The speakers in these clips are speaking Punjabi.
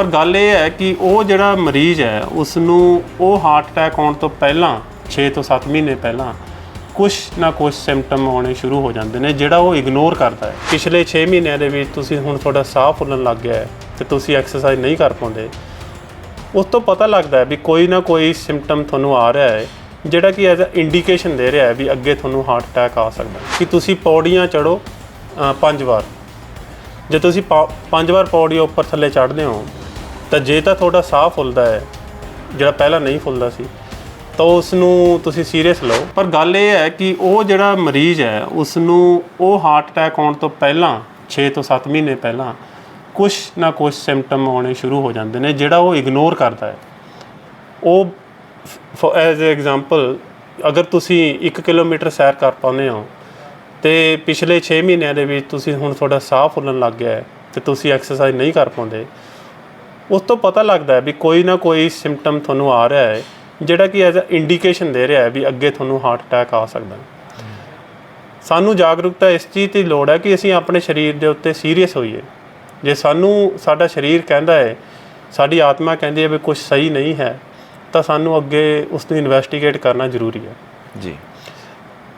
ਪਰ ਗੱਲ ਇਹ ਹੈ ਕਿ ਉਹ ਜਿਹੜਾ ਮਰੀਜ਼ ਹੈ ਉਸ ਨੂੰ ਉਹ ਹਾਰਟ ਅਟੈਕ ਆਉਣ ਤੋਂ ਪਹਿਲਾਂ 6 ਤੋਂ 7 ਮਹੀਨੇ ਪਹਿਲਾਂ ਕੁਝ ਨਾ ਕੁਝ ਸਿੰਪਟਮ ਆਉਣੇ ਸ਼ੁਰੂ ਹੋ ਜਾਂਦੇ ਨੇ, ਜਿਹੜਾ ਉਹ ਇਗਨੋਰ ਕਰਦਾ ਹੈ। ਪਿਛਲੇ 6 ਮਹੀਨਿਆਂ ਦੇ ਵਿੱਚ ਤੁਸੀਂ ਹੁਣ ਤੁਹਾਡਾ ਸਾਹ ਫੁੱਲਣ ਲੱਗ ਗਿਆ ਹੈ ਤੇ ਤੁਸੀਂ ਐਕਸਰਸਾਈਜ਼ ਨਹੀਂ ਕਰ ਪਾਉਂਦੇ। ਉਸ ਤੋਂ ਪਤਾ ਲੱਗਦਾ ਹੈ ਵੀ ਕੋਈ ਨਾ ਕੋਈ ਸਿੰਪਟਮ ਤੁਹਾਨੂੰ ਆ ਰਿਹਾ ਹੈ, ਜਿਹੜਾ ਕਿ ਐਜ਼ ਅ ਇੰਡੀਕੇਸ਼ਨ ਦੇ ਰਿਹਾ ਹੈ ਵੀ ਅੱਗੇ ਤੁਹਾਨੂੰ ਹਾਰਟ ਅਟੈਕ ਆ ਸਕਦਾ ਹੈ। ਕਿ ਤੁਸੀਂ ਪੌੜੀਆਂ ਚੜੋ ਪੰਜ ਵਾਰ। ਜੇ ਤੁਸੀਂ ਪਾ- ਪੰਜ ਵਾਰ ਪੌੜੀਆਂ ਉੱਪਰ ਥੱਲੇ ਚੜ੍ਹਦੇ ਹੋ ਤਾਂ ਜੇ ਤਾਂ ਤੁਹਾਡਾ ਸਾਹ ਫੁੱਲਦਾ ਹੈ, ਜਿਹੜਾ ਪਹਿਲਾਂ ਨਹੀਂ ਫੁੱਲਦਾ ਸੀ, ਤਾਂ ਉਸ ਨੂੰ ਤੁਸੀਂ ਸੀਰੀਅਸ ਲਓ। ਪਰ ਗੱਲ ਇਹ ਹੈ ਕਿ ਉਹ ਜਿਹੜਾ ਮਰੀਜ਼ ਹੈ ਉਸ ਨੂੰ ਉਹ ਹਾਰਟ ਅਟੈਕ ਆਉਣ ਤੋਂ ਪਹਿਲਾਂ 6 ਤੋਂ 7 ਮਹੀਨੇ ਪਹਿਲਾਂ ਕੁਝ ਨਾ ਕੁਝ ਸਿੰਪਟਮ ਆਉਣੇ ਸ਼ੁਰੂ ਹੋ ਜਾਂਦੇ ਨੇ, ਜਿਹੜਾ ਉਹ ਇਗਨੋਰ ਕਰਦਾ ਹੈ। ਉਹ ਐਜ਼ ਐਗਜ਼ਾਮਪਲ ਅਗਰ ਤੁਸੀਂ 1 ਕਿਲੋਮੀਟਰ ਸੈਰ ਕਰ ਪਾਉਂਦੇ ਹੋ, ਤੇ ਪਿਛਲੇ 6 ਮਹੀਨਿਆਂ ਦੇ ਵਿੱਚ ਤੁਸੀਂ ਹੁਣ ਤੁਹਾਡਾ ਸਾਹ ਫੁੱਲਣ ਲੱਗ ਗਿਆ ਹੈ, ਤੇ ਤੁਸੀਂ ਐਕਸਰਸਾਈਜ਼ ਨਹੀਂ ਕਰ ਪਾਉਂਦੇ ਉਸ ਤੋਂ ਪਤਾ ਲੱਗਦਾ ਹੈ ਵੀ ਕੋਈ ਨਾ ਕੋਈ ਸਿੰਪਟਮ ਤੁਹਾਨੂੰ ਆ ਰਿਹਾ ਹੈ ਜਿਹੜਾ ਕਿ ਐਜ਼ ਅ ਇੰਡੀਕੇਸ਼ਨ ਦੇ ਰਿਹਾ ਹੈ ਵੀ ਅੱਗੇ ਤੁਹਾਨੂੰ ਹਾਰਟ ਅਟੈਕ ਆ ਸਕਦਾ ਹੈ। ਸਾਨੂੰ ਜਾਗਰੂਕਤਾ ਇਸ ਚੀਜ਼ ਦੀ ਲੋੜ ਹੈ ਕਿ ਅਸੀਂ ਆਪਣੇ ਸਰੀਰ ਦੇ ਉੱਤੇ ਸੀਰੀਅਸ ਹੋਈਏ। ਜੇ ਸਾਨੂੰ ਸਾਡਾ ਸਰੀਰ ਕਹਿੰਦਾ ਹੈ ਸਾਡੀ ਆਤਮਾ ਕਹਿੰਦੀ ਹੈ ਵੀ ਕੁਝ ਸਹੀ ਨਹੀਂ ਹੈ ਤਾਂ ਸਾਨੂੰ ਅੱਗੇ ਉਸ ਨੂੰ ਇਨਵੈਸਟੀਗੇਟ ਕਰਨਾ ਜ਼ਰੂਰੀ ਹੈ। ਜੀ।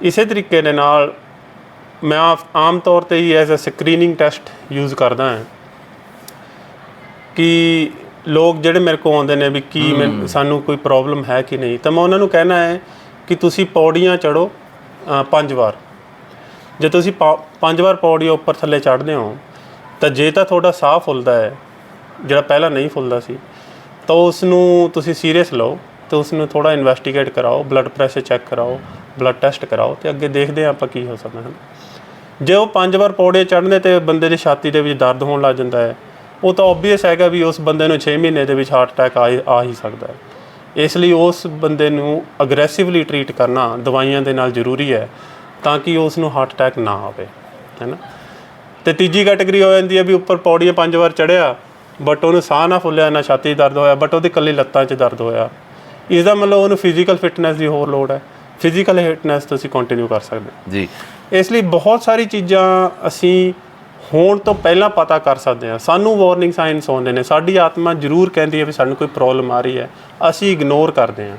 ਇਸੇ ਤਰੀਕੇ ਦੇ ਨਾਲ ਮੈਂ ਆਮ ਤੌਰ ਤੇ ਹੀ as a screening test use ਕਰਦਾ ਹਾਂ। ਕਿ ਲੋਕ ਜਿਹੜੇ ਮੇਰੇ ਕੋਲ ਆਉਂਦੇ ਨੇ ਵੀ ਕੀ ਮੈਂ- ਸਾਨੂੰ ਕੋਈ ਪ੍ਰੋਬਲਮ ਹੈ ਕਿ ਨਹੀਂ? ਤਾਂ ਮੈਂ ਉਹਨਾਂ ਨੂੰ ਕਹਿਣਾ ਹੈ ਕਿ ਤੁਸੀਂ ਪੌੜੀਆਂ ਚੜੋ ਪੰਜ ਵਾਰ। ਜੇ ਤੁਸੀਂ ਪਾ- ਪੰਜ ਵਾਰ ਪੌੜੀਆਂ ਉੱਪਰ ਥੱਲੇ ਚੜ੍ਹਦੇ ਹੋ ਤਾਂ ਜੇ ਤਾਂ ਤੁਹਾਡਾ ਸਾਹ ਫੁੱਲਦਾ ਹੈ ਜਿਹੜਾ ਪਹਿਲਾਂ ਨਹੀਂ ਫੁੱਲਦਾ ਸੀ ਤਾਂ ਉਸ ਨੂੰ ਤੁਸੀਂ ਸੀਰੀਅਸ ਲਓ ਤੇ ਉਸ ਨੂੰ ਥੋੜਾ ਇਨਵੈਸਟੀਗੇਟ ਕਰਾਓ ਬਲੱਡ ਪ੍ਰੈਸ਼ਰ ਚੈੱਕ ਕਰਾਓ ਬਲੱਡ ਟੈਸਟ ਕਰਾਓ ਤੇ ਅੱਗੇ ਦੇਖਦੇ ਹਾਂ ਆਪਾਂ ਕੀ ਹੋ ਸਕਦਾ ਹੈ। ਜੇ ਉਹ ਪੰਜ ਵਾਰ ਪੌੜੇ ਚੜ੍ਹਨੇ ਤੇ ਬੰਦੇ ਦੀ ਛਾਤੀ ਦੇ ਵਿੱਚ ਦਰਦ ਹੋਣ ਲੱਗ ਜਾਂਦਾ ਹੈ ਉਹ ਤਾਂ ਆਬਵੀਅਸ ਹੈਗਾ ਵੀ ਉਸ ਬੰਦੇ ਨੂੰ 6 ਮਹੀਨੇ ਦੇ ਵਿੱਚ ਹਾਰਟ ਅਟੈਕ ਆ ਹੀ- ਆ ਹੀ ਸਕਦਾ ਹੈ। ਇਸ ਲਈ ਉਸ ਬੰਦੇ ਨੂੰ ਅਗਰੈਸਿਵਲੀ ਟਰੀਟ ਕਰਨਾ ਦਵਾਈਆਂ ਦੇ ਨਾਲ ਜ਼ਰੂਰੀ ਹੈ ਤਾਂ ਕਿ ਉਸ ਨੂੰ ਹਾਰਟ ਅਟੈਕ ਨਾ ਆਵੇ ਹੈਨਾ ਤੇ ਤੀਜੀ ਕੈਟਾਗਰੀ ਹੋ ਜਾਂਦੀ ਹੈ ਵੀ ਉੱਪਰ ਪੌੜੀਆਂ ਪੰਜ ਵਾਰ ਚੜਿਆ ਬਟ ਉਹਨੂੰ ਸਾਹ ਨਾ ਫੁੱਲਿਆ ਨਾ ਛਾਤੀ ਦਰਦ ਹੋਇਆ ਬਟ ਉਹਦੀ ਇਕੱਲੀ ਲੱਤਾਂ 'ਚ ਦਰਦ ਹੋਇਆ। ਇਸ ਦਾ ਮਤਲਬ ਉਹਨੂੰ ਫਿਜ਼ੀਕਲ ਫਿਟਨੈਸ ਦੀ ਹੋਰ ਲੋੜ ਹੈ। ਫਿਜ਼ੀਕਲ ਫਿਟਨੈਸ ਤੁਸੀਂ ਕੰਟੀਨਿਊ ਕਰ ਸਕਦੇ ਹੋ। ਜੀ। ਇਸ ਲਈ ਬਹੁਤ ਸਾਰੀ ਚੀਜ਼ਾਂ ਅਸੀਂ ਹੋਣ ਤੋਂ ਪਹਿਲਾਂ ਪਤਾ ਕਰ ਸਕਦੇ ਹਾਂ। ਸਾਨੂੰ ਵਾਰਨਿੰਗ ਸਾਈਨਸ ਆਉਂਦੇ ਨੇ। ਸਾਡੀ ਆਤਮਾ ਜ਼ਰੂਰ ਕਹਿੰਦੀ ਹੈ ਵੀ ਸਾਨੂੰ ਕੋਈ ਪ੍ਰੋਬਲਮ ਆ ਰਹੀ ਹੈ। ਅਸੀਂ ਇਗਨੋਰ ਕਰਦੇ ਹਾਂ।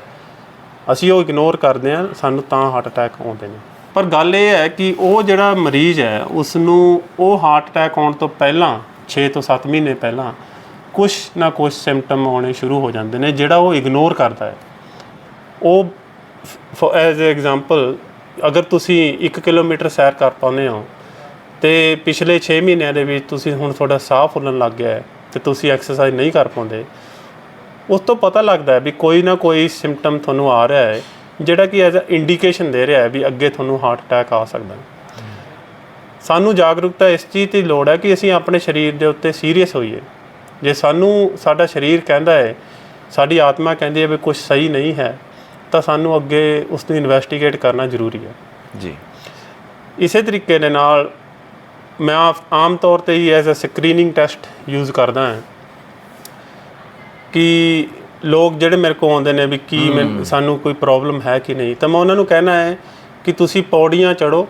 ਅਸੀਂ ਉਹ ਇਗਨੋਰ ਕਰਦੇ ਹਾਂ, ਸਾਨੂੰ ਤਾਂ ਹਾਰਟ ਅਟੈਕ ਆਉਂਦੇ ਨੇ। ਪਰ ਗੱਲ ਇਹ ਹੈ ਕਿ ਉਹ ਜਿਹੜਾ ਮਰੀਜ਼ ਹੈ ਉਸ ਨੂੰ ਉਹ ਹਾਰਟ ਅਟੈਕ ਆਉਣ ਤੋਂ ਪਹਿਲਾਂ 6 ਤੋਂ 7 ਮਹੀਨੇ ਪਹਿਲਾਂ ਕੁਝ ਨਾ ਕੁਝ ਸਿੰਪਟਮ ਆਉਣੇ ਸ਼ੁਰੂ ਹੋ ਜਾਂਦੇ ਨੇ, ਜਿਹੜਾ ਉਹ ਇਗਨੋਰ ਕਰਦਾ ਹੈ। ਉਹ ਐਜ਼ ਐਗਜ਼ਾਮਪਲ ਅਗਰ ਤੁਸੀਂ 1 ਕਿਲੋਮੀਟਰ ਸੈਰ ਕਰ ਪਾਉਂਦੇ ਹੋ ਤੇ ਪਿਛਲੇ 6 ਮਹੀਨਿਆਂ ਦੇ ਵਿੱਚ ਤੁਸੀਂ ਹੁਣ ਤੁਹਾਡਾ ਸਾਹ ਫੁੱਲਣ ਲੱਗ ਗਿਆ ਹੈ ਤੇ ਤੁਸੀਂ ਐਕਸਰਸਾਈਜ਼ ਨਹੀਂ ਕਰ ਪਾਉਂਦੇ ਉਸ ਤੋਂ ਪਤਾ ਲੱਗਦਾ ਹੈ ਵੀ ਕੋਈ ਨਾ ਕੋਈ ਸਿੰਪਟਮ ਤੁਹਾਨੂੰ ਆ ਰਿਹਾ ਹੈ ਜਿਹੜਾ ਕਿ ਐਜ਼ ਅ ਇੰਡੀਕੇਸ਼ਨ ਦੇ ਰਿਹਾ ਹੈ ਵੀ ਅੱਗੇ ਤੁਹਾਨੂੰ ਹਾਰਟ ਅਟੈਕ ਆ ਸਕਦਾ ਹੈ। ਸਾਨੂੰ ਜਾਗਰੂਕਤਾ ਇਸ ਚੀਜ਼ ਦੀ ਲੋੜ ਹੈ ਕਿ ਅਸੀਂ ਆਪਣੇ ਸਰੀਰ ਦੇ ਉੱਤੇ ਸੀਰੀਅਸ ਹੋਈਏ। ਜੇ ਸਾਨੂੰ ਸਾਡਾ ਸਰੀਰ ਕਹਿੰਦਾ ਹੈ ਸਾਡੀ ਆਤਮਾ ਕਹਿੰਦੀ ਹੈ ਵੀ ਕੁਝ ਸਹੀ ਨਹੀਂ ਹੈ ਤਾਂ ਸਾਨੂੰ ਅੱਗੇ ਉਸ ਨੂੰ ਇਨਵੈਸਟੀਗੇਟ ਕਰਨਾ ਜ਼ਰੂਰੀ ਹੈ। ਜੀ। ਇਸੇ ਤਰੀਕੇ ਦੇ ਨਾਲ ਮੈਂ ਆਮ ਤੌਰ ਤੇ ਹੀ as a screening test use ਕਰਦਾ ਹਾਂ ਕਿ ਲੋਕ ਜਿਹੜੇ ਮੇਰੇ ਕੋਲ ਆਉਂਦੇ ਨੇ ਵੀ ਕੀ ਸਾਨੂੰ ਕੋਈ ਪ੍ਰੋਬਲਮ ਹੈ ਕਿ ਨਹੀਂ ਤਾਂ ਮੈਂ ਉਹਨਾਂ ਨੂੰ ਕਹਿਣਾ ਹੈ ਕਿ ਤੁਸੀਂ ਪੌੜੀਆਂ ਚੜੋ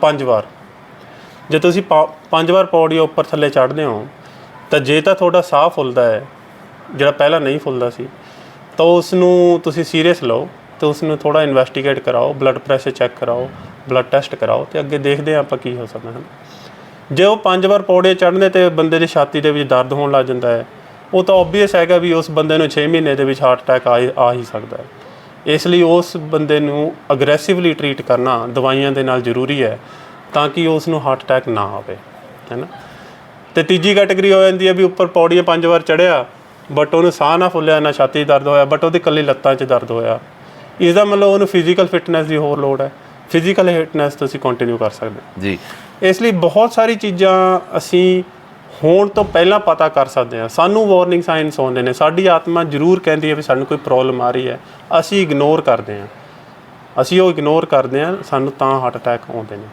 ਪੰਜ ਵਾਰ। ਜੇ ਤੁਸੀਂ ਪੰਜ ਵਾਰ ਪੌੜੀਆਂ ਉੱਪਰ ਥੱਲੇ ਚੜ੍ਹਦੇ ਹੋ ਤਾਂ ਜੇ ਤਾਂ ਤੁਹਾਡਾ ਸਾਹ ਫੁੱਲਦਾ ਹੈ ਜਿਹੜਾ ਪਹਿਲਾਂ ਨਹੀਂ ਫੁੱਲਦਾ ਸੀ ਤਾਂ ਉਸ ਨੂੰ ਤੁਸੀਂ ਸੀਰੀਅਸ ਲਓ ਤੇ ਉਸ ਨੂੰ ਥੋੜਾ ਇਨਵੈਸਟੀਗੇਟ ਕਰਾਓ ਬਲੱਡ ਪ੍ਰੈਸ਼ਰ ਚੈੱਕ ਕਰਾਓ ਬਲੱਡ ਟੈਸਟ ਕਰਾਓ ਤੇ ਅੱਗੇ ਦੇਖਦੇ ਹਾਂ ਆਪਾਂ ਕੀ ਹੋ ਸਕਦਾ ਹੈ ਜੇ ਉਹ ਪੰਜ ਵਾਰ ਪੌੜੇ ਚੜ੍ਹਨੇ ਤੇ ਬੰਦੇ ਦੀ ਛਾਤੀ ਦੇ ਵਿੱਚ ਦਰਦ ਹੋਣ ਲੱਗ ਜਾਂਦਾ ਹੈ, ਉਹ ਤਾਂ ਆਬਵੀਅਸ ਹੈਗਾ ਵੀ ਉਸ ਬੰਦੇ ਨੂੰ 6 ਮਹੀਨੇ ਦੇ ਵਿੱਚ ਹਾਰਟ ਅਟੈਕ ਆ ਹੀ- ਆ ਹੀ ਸਕਦਾ ਹੈ। ਇਸ ਲਈ ਉਸ ਬੰਦੇ ਨੂੰ ਅਗਰੈਸਿਵਲੀ ਟਰੀਟ ਕਰਨਾ ਦਵਾਈਆਂ ਦੇ ਨਾਲ ਜ਼ਰੂਰੀ ਹੈ ਤਾਂ ਕਿ ਉਸ ਨੂੰ ਹਾਰਟ ਅਟੈਕ ਨਾ ਆਵੇ ਹੈਨਾ ਤੇ ਤੀਜੀ ਕੈਟਾਗਰੀ ਹੋ ਜਾਂਦੀ ਹੈ ਵੀ ਉੱਪਰ ਪੌੜੀਆਂ ਪੰਜ ਵਾਰ ਚੜਿਆ ਬਟ ਉਹਨੂੰ ਸਾਹ ਨਾ ਫੁੱਲਿਆ, ਨਾ ਛਾਤੀ 'ਚ ਦਰਦ ਹੋਇਆ ਬਟ ਉਹਦੀ ਇਕੱਲੀ ਲੱਤਾਂ 'ਚ ਦਰਦ ਹੋਇਆ। ਇਸ ਦਾ ਮਤਲਬ ਉਹਨੂੰ ਫਿਜ਼ੀਕਲ ਫਿਟਨੈਸ ਦੀ ਹੋਰ ਲੋੜ ਹੈ। ਫਿਜ਼ੀਕਲ ਫਿਟਨੈਸ ਤੁਸੀਂ ਕੰਟੀਨਿਊ ਕਰ ਸਕਦੇ ਹੋ। ਜੀ। ਇਸ ਲਈ ਬਹੁਤ ਸਾਰੀ ਚੀਜ਼ਾਂ ਅਸੀਂ ਹੋਣ ਤੋਂ ਪਹਿਲਾਂ ਪਤਾ ਕਰ ਸਕਦੇ ਹਾਂ। ਸਾਨੂੰ ਵਾਰਨਿੰਗ ਸਾਈਨਸ ਆਉਂਦੇ ਨੇ। ਸਾਡੀ ਆਤਮਾ ਜ਼ਰੂਰ ਕਹਿੰਦੀ ਹੈ ਵੀ ਸਾਨੂੰ ਕੋਈ ਪ੍ਰੋਬਲਮ ਆ ਰਹੀ ਹੈ। ਅਸੀਂ ਇਗਨੋਰ ਕਰਦੇ ਹਾਂ। ਅਸੀਂ ਉਹ ਇਗਨੋਰ ਕਰਦੇ ਹਾਂ ਸਾਨੂੰ ਤਾਂ ਹਾਰਟ ਅਟੈਕ ਆਉਂਦੇ ਨੇ।